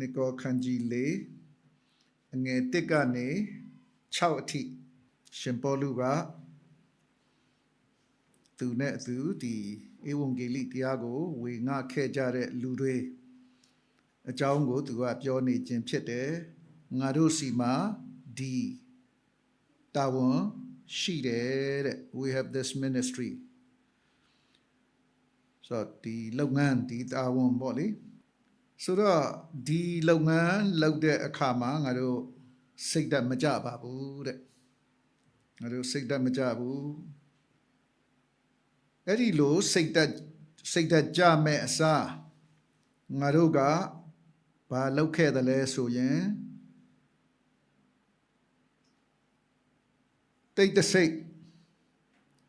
နိကောခန်းကြီးလေးအငယ်1ကနေ6အထိရှင်ပေါလုကသူနဲ့အသူဒီဧဝံဂေလိတရားကို ဝေငှခဲ့ကြတဲ့လူတွေအကြောင်းကိုသူကပြောနေခြင်းဖြစ်တယ်ငါတို့စီမှာဒီတာဝန်ရှိတယ်တဲ့ we have this ministry ဆိုတော့ဒီလုပ်ငန်းဒီတာဝန်ပေါ့လေ ဆိုတော့ဒီလုပ်ငန်းလုပ်တဲ့အခါမှာငါတို့စိတ်ဓာတ်မကြပါဘူးတဲ့ငါတို့စိတ်ဓာတ်မကြဘူးအဲ့ဒီလိုစိတ်ဓာတ်စိတ်ဓာတ်ကြမဲ့အစားငါတို့ကဘာလုပ်ခဲ့တယ်လဲဆိုရင်တိတ်တဆိတ်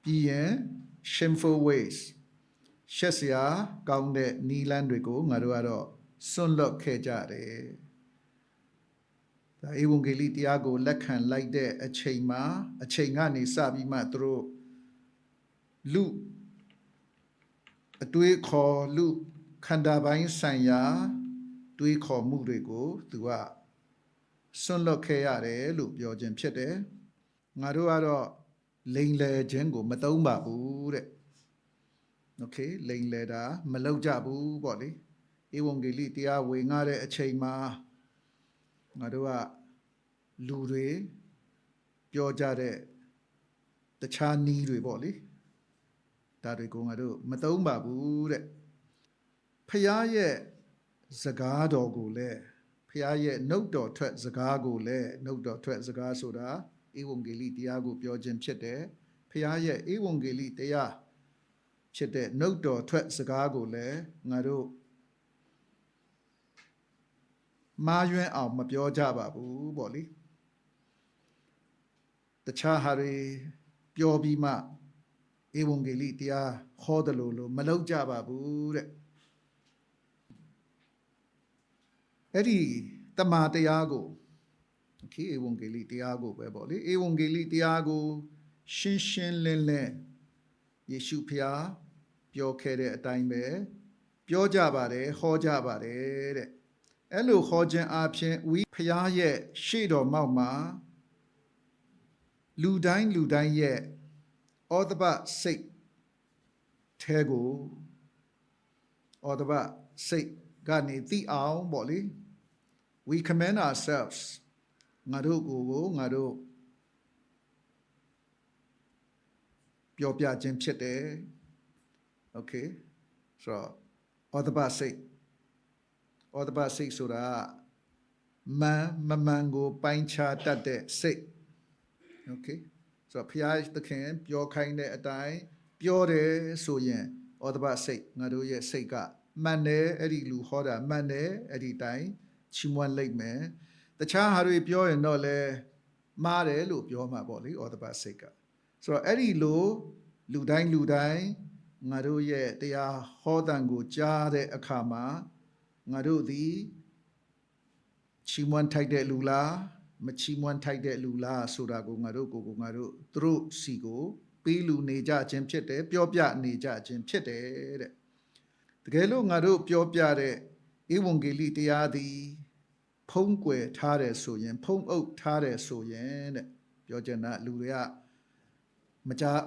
ပြီးရင် shameful ways ရှက်စရာကောင်းတဲ့နီလန်းတွေကိုငါတို့ကတော့ စွန့်လွတ်ခဲ့ကြတယ်ဒါဧဝံဂေလိတရားကိုလက်ခံလိုက်တဲ့အချိန်မှာအချိန်ကနေစပြီးမှသူတို့လူအတွေးခေါ်လူခန္ဓာပိုင်းဆိုင်ရာ တွေးခေါ်မှုတွေကိုသူကစွန့်လွတ်ခဲ့ရတယ်လို့ပြောခြင်းဖြစ်တယ်ငါတို့ကတော့လိန်လေခြင်းကို မသုံးပါဘူးတဲ့โอเคလိန်လေတာမလောက်ကြဘူးပေါ့လေ ဧဝံဂေလိတရားဝေငှတဲ့အချိန်မှာငါတို့ကလူတွေပြောကြတဲ့တခြားနီးတွေပေါ့လေဒါတွေကိုငါတို့မသုံးပါဘူးတဲ့ဖះရဲ့စကားတော်ကိုလည်းဖះရဲ့နှုတ်တော်ထွက်စကားကိုလည်းနှုတ်တော်ထွက်စကားဆိုတာဧဝံဂေလိတရားကိုပြောခြင်းဖြစ်တယ်ဖះရဲ့ဧဝံဂေလိတရားဖြစ်တဲ့နှုတ်တော်ထွက်စကားကိုလည်းငါတို့ မားယွင်းအောင်မပြောကြပါဘူးပေါ့လေတခြားဟာတွေပြောပြီးမှဧဝံဂေလိတရားဟောတယ်လို့လို့မလောက်ကြပါဘူးတဲ့အဲ့ဒီတမာတရားကိုခေဧဝံဂေလိတရားကိုပဲပေါ့လေဧဝံဂေလိတရားကို ရှင်းရှင်းလင်းလင်းယေရှုဖျားပြောခဲ့တဲ့အတိုင်းပဲပြောကြပါတယ်ဟောကြပါတယ်တဲ့ အဲ့လိုဟောခြင်းအပြင်ဝီဖျားရဲ့ရှေ့တော်မောက်မှာလူတိုင်းလူတိုင်းရဲ့ဩဒဘစိတ်ထဲကိုဩဒဘစိတ်ကနေသိအောင်ပေါ့လေ we commend ourselves ငါတို့ကိုကိုငါတို့ပြောပြခြင်းဖြစ်တယ် okay ဆိုတော့ဩဒဘစိတ် ဩဒဘစိတ်ဆိုတာမန်မမှန်ကိုပိုင်းခြားတတ်တဲ့စိတ် okay ဆိုတော့ဖျားသခင်ပြောခိုင်းတဲ့အတိုင်းပြောတယ်ဆိုရင်ဩဒဘစိတ်ငါတို့ရဲ့စိတ်ကမှန်တယ်အဲ့ဒီလူဟောတာမှန်တယ်အဲ့ဒီတိုင်းချီးမွမ်းလိုက်မယ်တခြားဟာတွေပြောရင်တော့လဲမှားတယ်လို့ပြောမှာပေါ့လေဩဒဘစိတ်ကဆိုတော့အဲ့ဒီလိုလူတိုင်းလူတိုင်းငါတို့ရဲ့တရားဟောတန်ကိုကြားတဲ့အခါမှာ ငါတို့သည်ချီးမွမ်းထိုက်တဲ့လူလားမချီးမွမ်းထိုက်တဲ့လူလားဆိုတာကိုငါတို့ကိုကိုငါတို့သူတို့စီကိုပေးလူနေကြခြင်းဖြစ်တယ်ပြောပြနေကြခြင်းဖြစ်တယ်တဲ့တကယ်လို့ငါတို့ပြောပြတဲ့ဧဝံဂေလိတရားသည်ဖုံးကွယ်ထားတယ်ဆိုရင် ဖုံးအုပ်ထားတယ်ဆိုရင်တဲ့ပြောချင်တာလူတွေကမကြား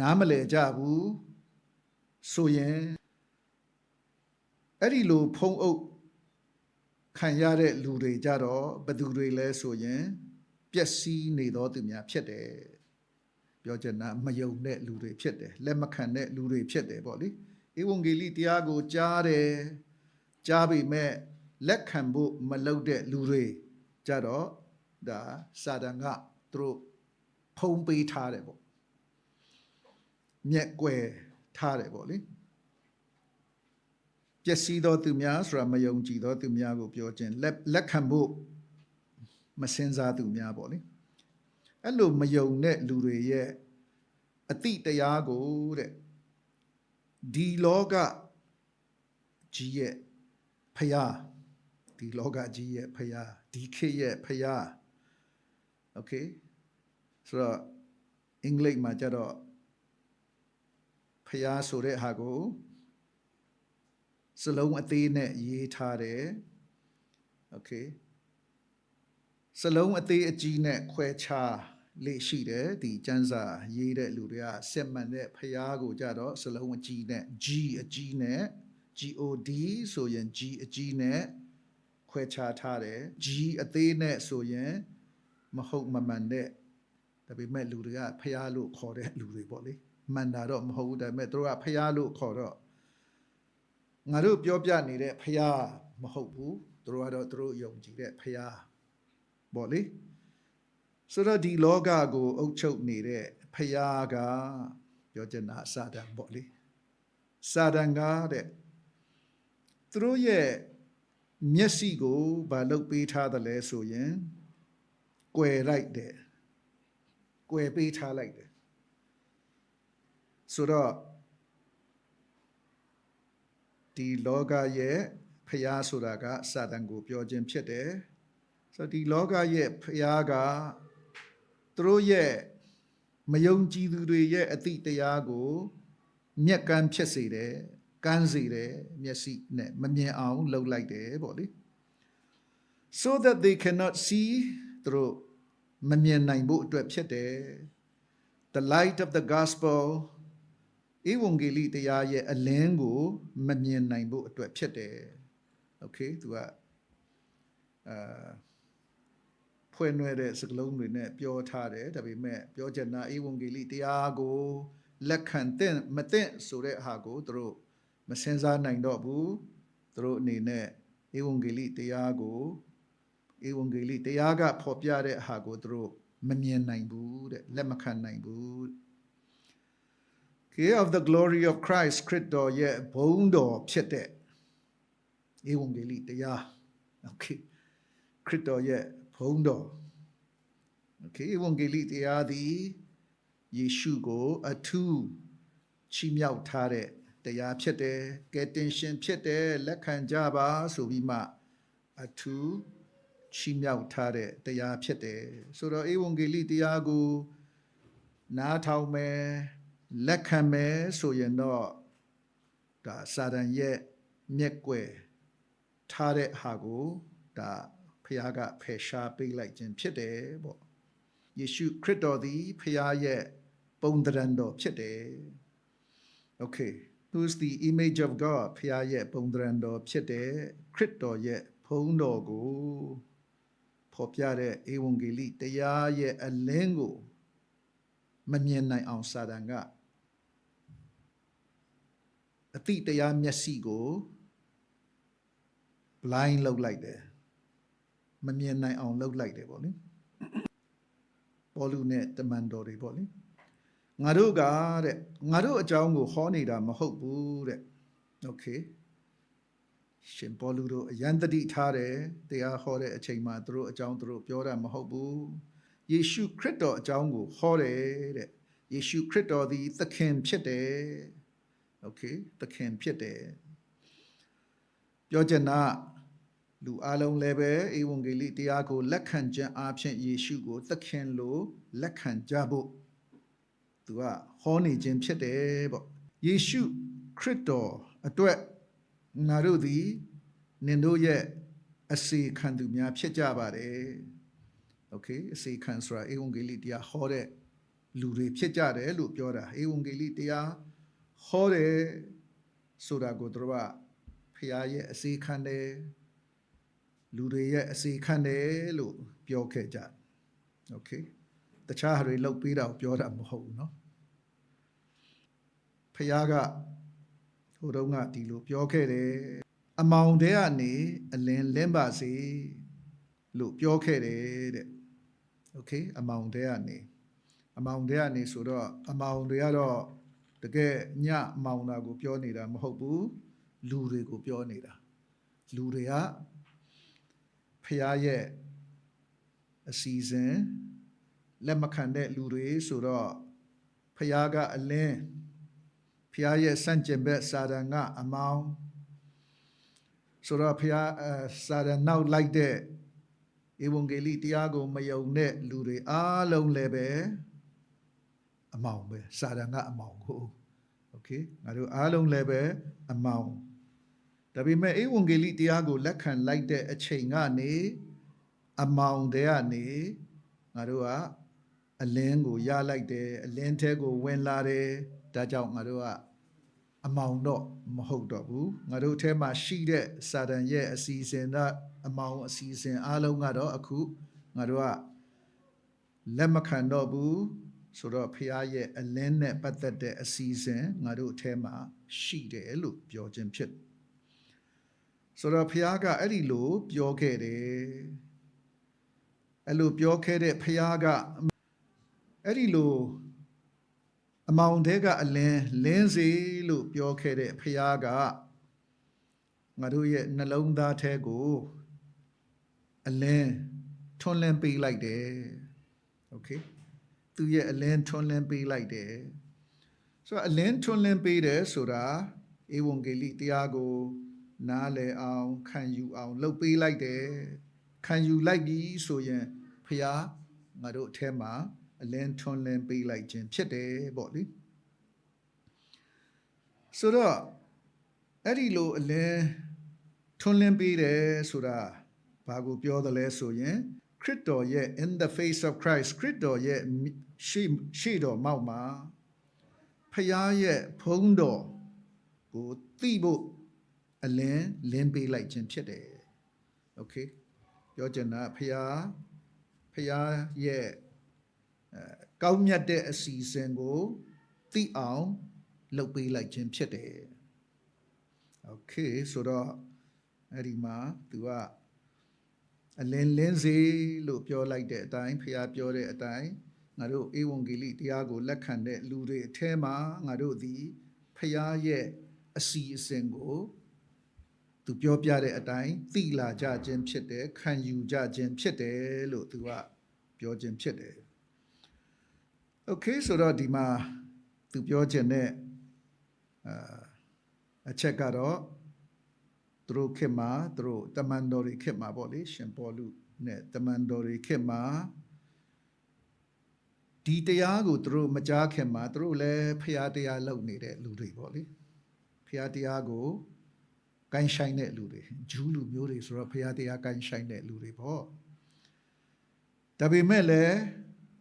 နားမလည်ကြဘူးဆိုရင် အဲ့ဒီလိုဖုံးအုပ်ခံရတဲ့လူတွေကြတော့ဘယ်သူတွေလဲဆိုရင်ပျက်စီးနေသောသူများဖြစ်တယ်ပြောချင်တာမယုံတဲ့လူတွေဖြစ်တယ်လက်မခံတဲ့လူတွေဖြစ်တယ်ပေါ့လေဧဝံဂေလိတရားကိုကြားတယ်ကြားပေမဲ့လက်ခံဖို့မလုပ်တဲ့လူတွေကြတော့ဒါစာတန်ကသူတို့ဖုံးပေးထားတယ်ပေါ့မျက်ကွယ်ထားတယ်ပေါ့လေ ပျက်စီးသောသူများဆိုတာမယုံကြည်သောသူများကိုပြောခြင်းလက်လက်ခံဖို့မစင်စားသူများပေါ့လေအဲ့လိုမယုံတဲ့လူတွေရဲ့အတိတရားကိုတဲ့ဒီလောကကြီးရဲ့ဖယားဒီလောကကြီးရဲ့ဖယားဒီခေတ်ရဲ့ဖယားโอเคဆိုတော့အင်္ဂလိပ်မှာကျတော့ဖယားဆိုတဲ့ဟာကို စလုံးအသေးနဲ့ရေးထားတယ် โอเคစလုံးအသေးအကြီးနဲ့ခွဲခြားလေ့ရှိတယ်ဒီကျမ်းစာရေးတဲ့လူတွေကစက်မှန်တဲ့ဖျားကိုကြတော့စလုံးအကြီးနဲ့ G အကြီးနဲ့ GOD ဆိုရင် G အကြီးနဲ့ခွဲခြားထားတယ် G အသေးနဲ့ဆိုရင်မဟုတ်မမှန်တဲ့ဒါပေမဲ့လူတွေကဖျားလို့ခေါ်တဲ့လူတွေပေါ့လေမှန်တာတော့မဟုတ်ဘူးဒါပေမဲ့သူတို့ကဖျားလို့ခေါ်တော့ ငါတို့ပြောပြနေတဲ့ဖျားမဟုတ်ဘူးသူတို့ကတော့သူတို့ယုံကြည်တဲ့ဖျားပေါ့လေဆိုတော့ဒီလောကကိုအုပ်ချုပ်နေတဲ့ဖျားကပြောချင်တာစာတန်ပေါ့လေစာတန်ကတဲ့သူတို့ရဲ့မျက်စိကိုဘာလုပ်ပေးထားတယ်လဲဆိုရင်ကွယ်လိုက်တယ်ကွယ်ပေးထားလိုက်တယ်ဆိုတော့ ဒီလောကရဲ့ဖျားဆိုတာကစာတန်ကိုပြောခြင်းဖြစ်တယ်ဆိုတော့ဒီလောကရဲ့ဖျားကသူတို့ရဲ့မယုံကြည်သူတွေရဲ့အတိတရားကိုမျက်ကန်းဖြစ်စေတယ်ကန်းစေတယ်မျက်စိနဲ့မမြင်အောင်လှုပ်လိုက်တယ်ပေါ့လေ so that they cannot see သူတို့မမြင်နိုင်ဖို့အတွက်ဖြစ်တယ် the light of the gospel ဧဝံဂေလိတရားရဲ့အလင်းကိုမမြင်နိုင်ဖို့အတွက်ဖြစ်တယ် okay သူကအာဖွဲ့နွယ်တဲ့စကားလုံးတွေနဲ့ပြောထားတယ်ဒါပေမဲ့ပြောချင်တာဧဝံဂေလိတရားကိုလက်ခံတဲ့မတဲ့ဆိုတဲ့ဟာကိုသူတို့မစင်စားနိုင်တော့ဘူးသူတို့အနေနဲ့ဧဝံဂေလိတရားကိုဧဝံဂေလိတရားကဖော်ပြတဲ့ဟာကိုသူတို့မမြင်နိုင်ဘူးတဲ့လက်မခံနိုင်ဘူး King of the glory of Christ ခရစ်တော်ရဲ့ဘုန်းတော်ဖြစ်တဲ့ဧဝံဂေလိတရား okay ခရစ်တော်ရဲ့ဘုန်းတော် okay ဧဝံဂေလိတရားသည်ယေရှုကိုအထူးချီးမြှောက်ထားတဲ့တရားဖြစ်တယ်ကယ်တင်ရှင်ဖြစ်တယ်လက်ခံကြပါဆိုပြီးမှအထူးချီးမြှောက်ထားတဲ့တရားဖြစ်တယ်ဆိုတော့ဧဝံဂေလိတရားကိုနားထောင်မယ် လက်ခံမယ်ဆိုရင်တော့ဒါစာတန်ရဲ့မျက်ကွယ်ထားတဲ့ဟာကိုဒါဖခင်ကဖယ်ရှားပေးလိုက်ခြင်းဖြစ်တယ်ပေါ့ယေရှုခရစ်တော်သည်ဖခင်ရဲ့ပုံသဏ္ဍာန်တော်ဖြစ်တယ် okay who's the image of god ဖခင်ရဲ့ပုံသဏ္ဍာန်တော်ဖြစ်တယ်ခရစ်တော်ရဲ့ဖုံးတော်ကိုဖော်ပြတဲ့ဧဝံဂေလိတရားရဲ့အလင်းကိုမမြင်နိုင်အောင်စာတန်က အတိတရားမျက်စိကို blind လုပ်လိုက်တယ်မမြင်နိုင်အောင်လုပ်လိုက်တယ်ပေါ့လေပေါ်လူနဲ့တမန်တော်တွေပေါ့လေငါတို့ကတဲ့ငါတို့အကြောင်းကိုဟောနေတာမဟုတ်ဘူးတဲ့โอเคရှင်ပေါ်လူတို့အယံတတိထားတယ်တရားဟောတဲ့အချိန်မှာသူတို့အကြောင်းသူတို့ပြောတာမဟုတ်ဘူးယေရှုခရစ်တော်အကြောင်းကိုဟောတယ်တဲ့ယေရှုခရစ်တော်သည်သခင်ဖြစ်တယ် โอเคသခင်ဖြစ်တယ်ပြောချင်တာလူအလုံးလည်းပဲဧဝံဂေလိတရားကိုလက်ခံခြင်းအပြင်ယေရှုကိုသခင်လိုလက်ခံကြဖို့သူကဟောနေခြင်းဖြစ်တယ်ပေါ့ယေရှုခရစ်တော်အတွက်ငါတို့သည်နင်တို့ရဲ့အစီခံသူများဖြစ်ကြပါတယ်โอเคအစီခံဆိုတာဧဝံဂေလိတရားဟောတဲ့လူတွေဖြစ်ကြတယ်လို့ပြောတာဧဝံဂေလိတရား ဟောတယ်ဆိုတာကိုတို့ကဖခင်ရဲ့အစီခံတယ်လူတွေရဲ့အစီခံတယ်လို့ပြောခဲ့ကြโอเคတခြားဟာတွေလောက်ပြီးတော့ပြောတာမဟုတ်ဘူးเนาะဖခင်ကဟိုတုန်းကဒီလိုပြောခဲ့တယ်အမောင်တဲကနေအလင်းလင်းပါစေလို့ပြောခဲ့တယ်တဲ့โอเคအမောင်တဲကနေအမောင်တဲကနေဆိုတော့အမောင်တွေကတော့ တကယ်ညအမောင်တာကိုပြောနေတာမဟုတ်ဘူးလူတွေကိုပြောနေတာလူတွေကဖះရဲ့အစီအစဉ်လက်မခံတဲ့လူတွေဆိုတော့ဖះကအလင်းဖះရဲ့စန့်ကျင်ဘက်စာရန်ကအမောင်းဆိုတော့ဖះစာရန်နောက်လိုက်တဲ့ဧဝံဂေလိတရားကိုမယုံတဲ့လူတွေအားလုံးလည်းပဲ အမောင်ပဲစာရန်ကအမောင်ကိုโอเคငါတို့အားလုံးလည်းပဲအမောင် ဒါပေမဲ့ဧဝံဂေလိတရားကိုလက်ခံလိုက်တဲ့အချိန်ကနေအမောင်တွေကနေငါတို့ကအလင်းကိုရလိုက်တယ်အလင်းထဲကိုဝင်လာတယ်ဒါကြောင့်ငါတို့ကအမောင်တော့မဟုတ်တော့ဘူးငါတို့ထဲမှာရှိတဲ့စာတန်ရဲ့အစီအစဉ်ကအမောင်အစီအစဉ်အလုံးကတော့အခုငါတို့ကလက်မခံတော့ဘူး ဆိုတော့ဖခင်ရဲ့အလင်းနဲ့ပတ်သက်တဲ့အစီအစဉ်ငါတို့အထဲမှာရှိတယ်လို့ပြောခြင်းဖြစ်တယ်ဆိုတော့ဖခင်ကအဲ့ဒီလိုပြောခဲ့တယ်အဲ့လိုပြောခဲ့တဲ့ဖခင်ကအဲ့ဒီလိုအမောင်တဲကအလင်းလင်းစေလို့ပြောခဲ့တဲ့ဖခင်ကငါတို့ရဲ့နှလုံးသားထဲကိုအလင်းထွန်းလင်းပေးလိုက်တယ်โอเค သူရဲ့အလင်းထွန်းလင်းပေးလိုက်တယ်ဆိုတော့အလင်းထွန်းလင်းပေးတယ်ဆိုတာဧဝံဂေလိတရားကို နားလည်အောင်ခံယူအောင်လုပ်ပေးလိုက်တယ်ခံယူလိုက်ပြီဆိုရင်ဖះငါတို့အထဲမှာအလင်းထွန်းလင်းပေးလိုက်ခြင်းဖြစ်တယ်ပေါ့လေဆိုတော့အဲ့ဒီလိုအလင်းထွန်းလင်းပေးတယ်ဆိုတာဘာကိုပြောတယ်လဲဆိုရင်ခရစ်တော်ရဲ့ in the face of Christ ခရစ်တော်ရဲ့ ရှေ့ရှေ့တော်မောက်မှာဖះရဲ့ဖုံးတော်ကိုသိဖို့အလင်းလင်းပေးလိုက်ခြင်းဖြစ်တယ်โอเคပြောချင်တာဖះဖះရဲ့အဲကောင်းမြတ်တဲ့အစီအစဉ်ကိုသိအောင်လုပ်ပေးလိုက်ခြင်းဖြစ်တယ်โอเคဆိုတော့အဲ့ဒီမှာသူကအလင်းလင်းစေလို့ပြောလိုက်တဲ့အတိုင်းဖះပြောတဲ့အတိုင်း ငါတို့ဧဝံဂေလိတရားကိုလက်ခံတဲ့လူတွေအแทမှာငါတို့သည်ဖះရဲ့အစီအစဉ်ကိုသူပြောပြတဲ့အတိုင်းသိလာကြခြင်းဖြစ်တယ်ခံယူကြခြင်းဖြစ်တယ်လို့သူကပြောခြင်းဖြစ်တယ်။ Okay ဆိုတော့ဒီမှာသူပြောခြင်းနဲ့အာအချက်ကတော့သူတို့ခေတ်မှာသူတို့တမန်တော်တွေခေတ်မှာပေါ့လေရှင်ပေါလုနဲ့တမန်တော်တွေခေတ်မှာ ဒီတရားကိုသူတို့မကြားခင်မှာသူတို့လည်းဖျားတရားလုပ်နေတဲ့လူတွေပေါ့လေဖျားတရားကိုကိုင်းဆိုင်တဲ့လူတွေဂျူးလူမျိုးတွေဆိုတော့ဖျားတရားကိုင်းဆိုင်တဲ့လူတွေပေါ့ဒါပေမဲ့လည်း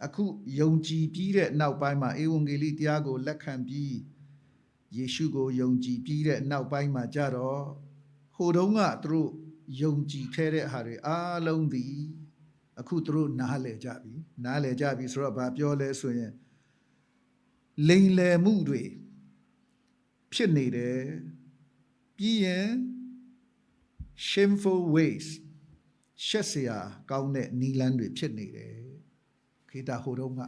အခုယုံကြည်ပြီးတဲ့နောက်ပိုင်းမှာဧဝံဂေလိတရားကိုလက်ခံပြီးယေရှုကိုယုံကြည်ပြီးတဲ့နောက်ပိုင်းမှာကြတော့ဟိုတုန်းကသူတို့ယုံကြည်ခဲ့တဲ့ဟာတွေအားလုံးသည် အခုသူတို့နားလည်ကြပြီနားလည်ကြပြီဆိုတော့ဘာပြောလဲဆိုရင်လိန်လယ်မှုတွေဖြစ်နေတယ်ပြီးရင် shameful ways ရှက်စရာကောင်းတဲ့နီလန်းတွေဖြစ်နေတယ်ခေတာဟိုတုန်းက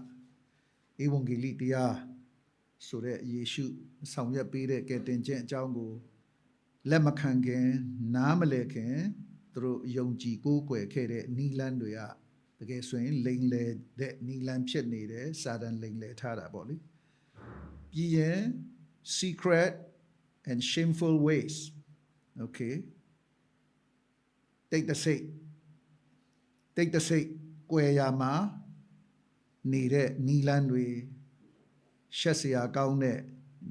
ဧဝံဂေလိတရားဆိုတဲ့ယေရှုဆောင်ရွက်ပေးတဲ့ကယ်တင်ခြင်းအကြောင်းကိုလက်မခံခင် နားမလည်ခင်သူတို့ယုံကြည်ကိုးကွယ်ခဲ့တဲ့နီလန်းတွေက ကယ်ဆိုရင်လိန်လေတဲ့နီလန်းဖြစ်နေတယ်စာတန်လိန်လေထားတာပေါ့လေပြီးရင် secret and shameful ways okay take the sake take the sake ကွယ်ရာမှာနေတဲ့နီလန်းတွေရှက်စရာကောင်းတဲ့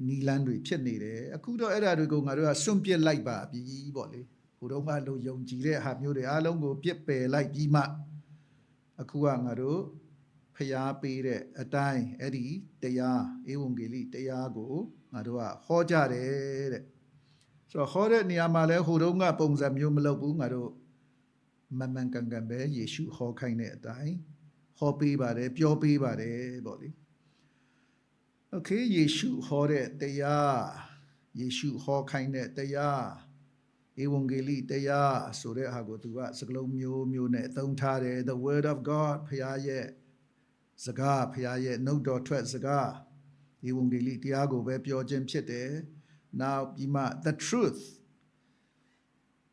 နီလန်းတွေဖြစ်နေတယ်အခုတော့အဲ့ဓာတွေကိုငါတို့ကစွန့်ပစ်လိုက်ပါပြီပေါ့လေဟိုတုန်းကလုံယုံကြည်တဲ့ဟာမျိုးတွေအားလုံးကိုပြစ်ပယ်လိုက်ပြီးမှ အခုကငါတို့ဖျားပေးတဲ့အတိုင်းအဲ့ဒီတရားဧဝံဂေလိတရားကိုငါတို့ကဟောကြတယ်တဲ့ဆိုတော့ဟောတဲ့နေရာမှာလဲဟိုတုန်းကပုံစံမျိုးမလုပ်ဘူးငါတို့မမှန်ကန်ကန်ပဲယေရှုဟောခိုင်းတဲ့အတိုင်းဟောပေးပါတယ်ပြောပေးပါတယ်ပေါ့လေโอเคယေရှုဟောတဲ့တရားယေရှုဟောခိုင်းတဲ့တရား ဧဝံဂေလိတရားဆိုတဲ့ဟာကိုသူကစကလုံးမျိုးမျိုးနဲ့သုံးထားတယ် the word of god ဖရားရဲ့စကားဖရားရဲ့နှုတ်တော်ထွက်စကားဧဝံဂေလိတရားကိုပဲပြောခြင်းဖြစ်တယ်နောက်ပြီးမှ the truth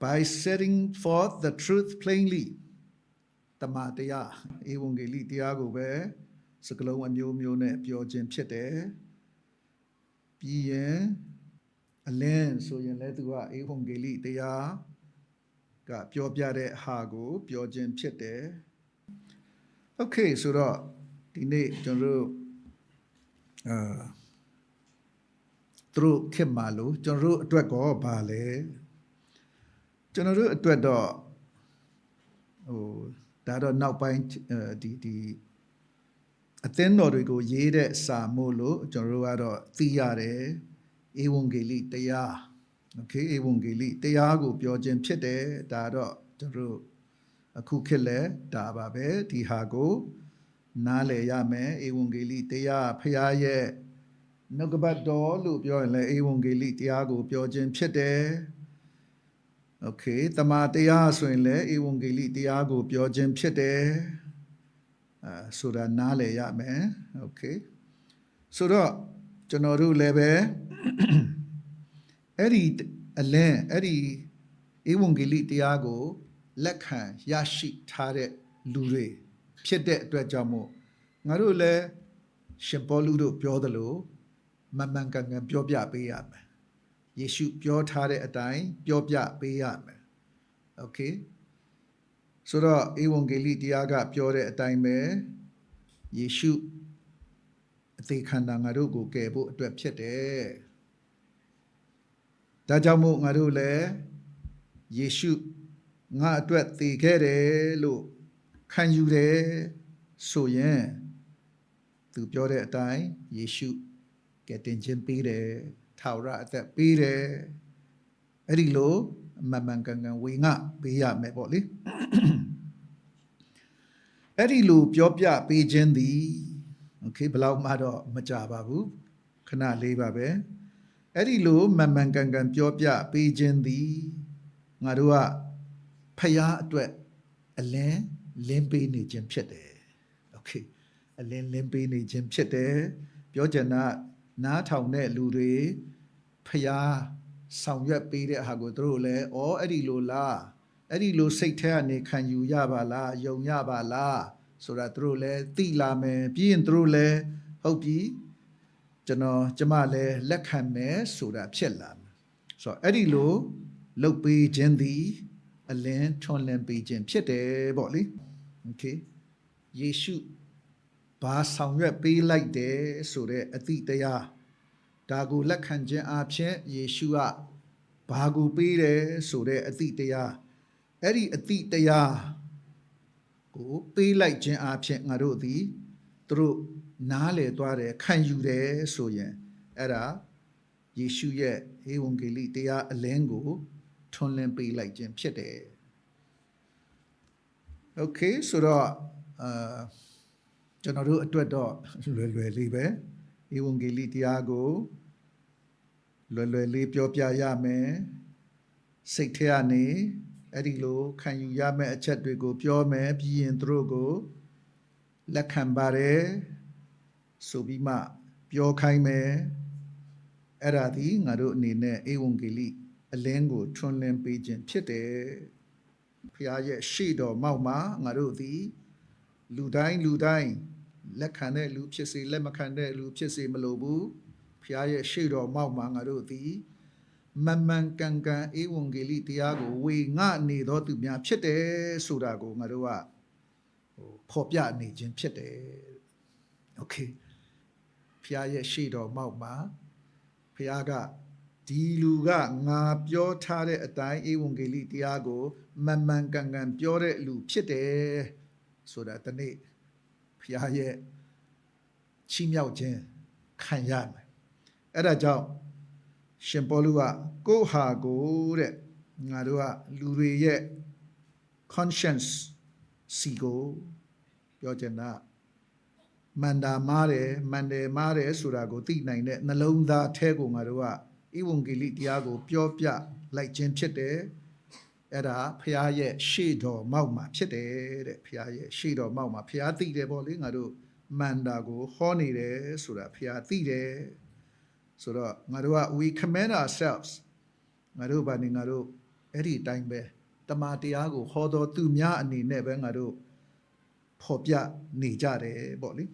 by setting forth the truth plainly တမန်တရားဧဝံဂေလိတရားကိုပဲစကလုံးအမျိုးမျိုးနဲ့ပြောခြင်းဖြစ်တယ်ပြီးရင် အလင်းဆိုရင်လည်းသူကဧဝံဂေလိတရားကပြောပြတဲ့ဟာကို ပြောခြင်းဖြစ်တယ် Okay ဆိုတော့ဒီနေ့ကျွန်တော်တို့အာသူတို့ခင်မာလို့ကျွန်တော်တို့အတွက်ကောဘာလဲကျွန်တော်တို့အတွက်တော့ဟိုဒါတော့နောက်ပိုင်းအဲဒီဒီအသင်းတော်တွေကိုရေးတဲ့စာမို့လို့ကျွန်တော်တို့ကတော့သိရတယ် ဧဝံဂေလိတရားโอเคဧဝံဂေလိတရားကိုပြောခြင်းဖြစ်တယ်ဒါတော့ကျွန်တော်တို့အခုခေတ်လဲဒါပါပဲဒီဟာကိုနားလည်ရမယ်ဧဝံဂေလိတရားဖရားရဲ့နှုတ်ကပတ်တော်လို့ပြောရင်လည်းဧဝံဂေလိတရားကိုပြောခြင်းဖြစ်တယ်โอเคတမန်တရားဆိုရင်လည်းဧဝံဂေလိတရားကိုပြောခြင်းဖြစ်တယ်အာဆိုတာနားလည်ရမယ်โอเคဆိုတော့ကျွန်တော်တို့လည်းပဲ အဲ့ဒီအလင်းအဲ့ဒီဧဝံဂေလိတရားကို လက်ခံရရှိထားတဲ့လူတွေဖြစ်တဲ့အတွက်ကြောင့်မို့ငါတို့လည်းရှင်ပေါလုတို့ပြောသလိုမမှန်ကန်ကန်ပြောပြပေးရမယ်ယေရှုပြောထားတဲ့အတိုင်းပြောပြပေးရမယ်โอเคဆိုတော့ဧဝံဂေလိတရားကပြောတဲ့အတိုင်းပဲယေရှုအသေးခန္ဓာငါတို့ကိုကယ်ဖို့အတွက်ဖြစ်တယ် ဒါကြောင့်မို့ငါတို့လည်းယေရှုငါအတွက်သေခဲ့တယ်လို့ခံယူတယ်ဆိုရင်သူပြောတဲ့အတိုင်းယေရှုကယ်တင်ခြင်းပေးတယ်ထာဝရအသက်ပေးတယ်အဲ့ဒီလိုအမှန်မှန်ကန်ကန်ဝေငှပေးရမယ်ပေါ့လေအဲ့ဒီလိုပြောပြပေးခြင်းသည်โอเคဘယ်လောက်မှတော့မကြပါဘူးခဏလေးပါပဲ အဲ့ဒီလိုမှန်မှန်ကန်ကန်ပြောပြပေးခြင်းသည်ငါတို့ကဖျားအတွက်အလင်းလင်းပေးနေခြင်းဖြစ်တယ်โอเคအလင်းလင်းပေးနေခြင်းဖြစ်တယ်ပြောချင်တာနားထောင်တဲ့လူတွေဖျားဆောင်ရွက်ပေးတဲ့ဟာကိုသူတို့လည်းဩအဲ့ဒီလိုလားအဲ့ဒီလိုစိတ်ထဲကနေခံယူရပါလားယုံရပါလားဆိုတာသူတို့လည်းသိလာမယ်ပြီးရင်သူတို့လည်းဟုတ်ပြီ ကျွန်တော်ကျမလည်းလက်ခံမယ်ဆိုတာဖြစ်လာမယ်ဆိုတော့အဲ့ဒီလိုလုတ်ပေးခြင်းသည်အလင်းထွန်လင်းပေးခြင်းဖြစ်တယ်ပေါ့လေโอเคယေရှုဘာဆောင်ရွက်ပေးလိုက်တယ်ဆိုတဲ့အသည့်တရားဒါကိုလက်ခံခြင်းအဖြစ်ယေရှုကဘာကိုပေးတယ်ဆိုတဲ့အသည့်တရားအဲ့ဒီအသည့်တရားကိုပေးလိုက်ခြင်းအဖြစ်ငါတို့သည်သူတို့ နားလေသွားတယ်ခံယူတယ်ဆိုရင်အဲ့ဒါယေရှုရဲ့ဧဝံဂေလိတရားအလင်းကိုထွန်းလင်းပေးလိုက်ခြင်းဖြစ်တယ်။ Okay ဆိုတော့အာကျွန်တော်တို့အတွက်တော့လွယ်လွယ်လေးပဲဧဝံဂေလိတရားကိုလွယ်လွယ်လေးပြောပြရမယ်။စိတ်ထဲကနေအဲ့ဒီလိုခံယူရမယ့်အချက်တွေကိုပြောမယ်ပြီးရင်သူတို့ကိုလက်ခံပါတယ် ဆိုပြီးမှပြောခိုင်းမယ်အဲ့ဒါဒီငါတို့အနေနဲ့ဧဝံဂေလိအလင်းကိုထွန်းလင်းပေးခြင်းဖြစ်တယ်ဖခင်ရဲ့ရှေ့တော်မောက်မှာငါတို့ဒီလူတိုင်းလူတိုင်းလက်ခံတဲ့လူဖြစ်စေလက်မခံတဲ့လူဖြစ်စေမလိုဘူးဖခင်ရဲ့ရှေ့တော်မောက်မှာငါတို့ဒီမမှန်ကန်ကန်ဧဝံဂေလိတရားကိုဝေငှနေသောသူများဖြစ်တယ်ဆိုတာကိုငါတို့ကဟိုဖော်ပြနေခြင်းဖြစ်တယ် okay ဖခင်ရဲ့ရှေ့တော်မောက်မှာဖခင်ကဒီလူကငါပြောထားတဲ့အတိုင်းဧဝံဂေလိတရားကိုမမှန်ကန်ကန်ပြောတဲ့လူဖြစ်တယ်ဆိုတာတနေ့ဖခင်ရဲ့ချီးမြှောက်ခြင်းခံရမယ်အဲ့ဒါကြောင့်ရှင်ပေါလုကကိုယ့်ဟာကိုတဲ့ငါတို့ကလူတွေရဲ့ conscience စီကိုပြောချင်တာ မန္တာမားတယ်မန္တယ်မားတယ်ဆိုတာကိုသိနိုင်တဲ့နှလုံးသားအแทကိုငါတို့ကဧဝံဂေလိတရားကို ပြောပြလိုက်ခြင်းဖြစ်တယ်အဲ့ဒါဖះရဲ့ရှေ့တော်မောက်မှာဖြစ်တယ်တဲ့ဖះရဲ့ရှေ့တော်မောက်မှာဖះသိတယ်ပေါ့လေငါတို့မန္တာကိုဟောနေတယ်ဆိုတာဖះသိတယ်ဆိုတော့ငါတို့က we command ourselves ငါတို့ဘာနေငါတို့အဲ့ဒီအတိုင်းပဲတမန်တရားကိုဟောတော်သူများအနေနဲ့ပဲငါတို့ဖော်ပြနေကြတယ်ပေါ့လေ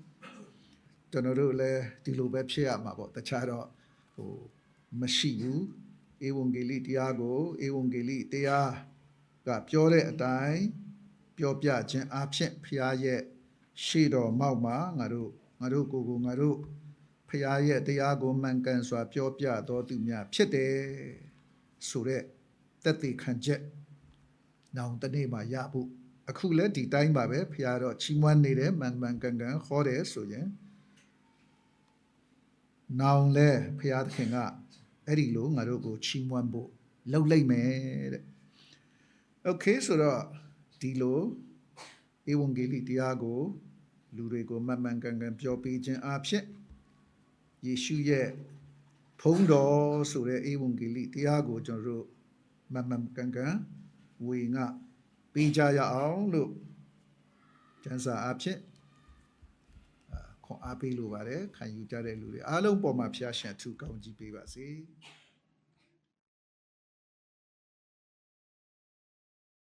ကျွန်တော်တို့လည်းဒီလိုပဲဖြစ်ရမှာပေါ့တခြားတော့ဟိုမရှိဘူးဧဝံဂေလိတရားကိုဧဝံဂေလိတရားကပြောတဲ့အတိုင်းပြောပြခြင်းအဖြစ်ဖရားရဲ့ရှေ့တော်မောက်မှာငါတို့ငါတို့ကိုယ်ကိုငါတို့ဖရားရဲ့တရားကိုမှန်ကန်စွာ ပြောပြတော်သူများဖြစ်တယ်ဆိုတဲ့တက်တည်ခံချက်နောင်တစ်နေ့မှာရဖို့အခုလည်းဒီတိုင်းပါပဲဖះတော့ချီးမွမ်းနေတယ်မှန်မှန်ကန်ကန်ဟောတယ်ဆိုရင် နောင်လဲဖះသခင်ကအဲ့ဒီလိုငါတို့ကိုချီးမွမ်းဖို့လှုပ်လိုက်မယ်တဲ့ Okay ဆိုတော့ဒီလိုဧဝံဂေလိတရားကိုလူတွေကိုမှန်မှန်ကန်ကန်ပြောပြခြင်းအဖြစ်ယေရှုရဲ့ဖုံးတော်ဆိုတဲ့ဧဝံဂေလိတရားကိုကျွန်တော်တို့မှန်မှန်ကန်ကန်ဝေငါပေးကြရအောင်လို့ကျမ်းစာအဖြစ်အာ ခွန်အားပေးလိုပါတယ်ခံယူကြတဲ့လူတွေအားလုံးပေါ်မှာဖျားရှင်အထူးကောင်းကြီးပေးပါစေ။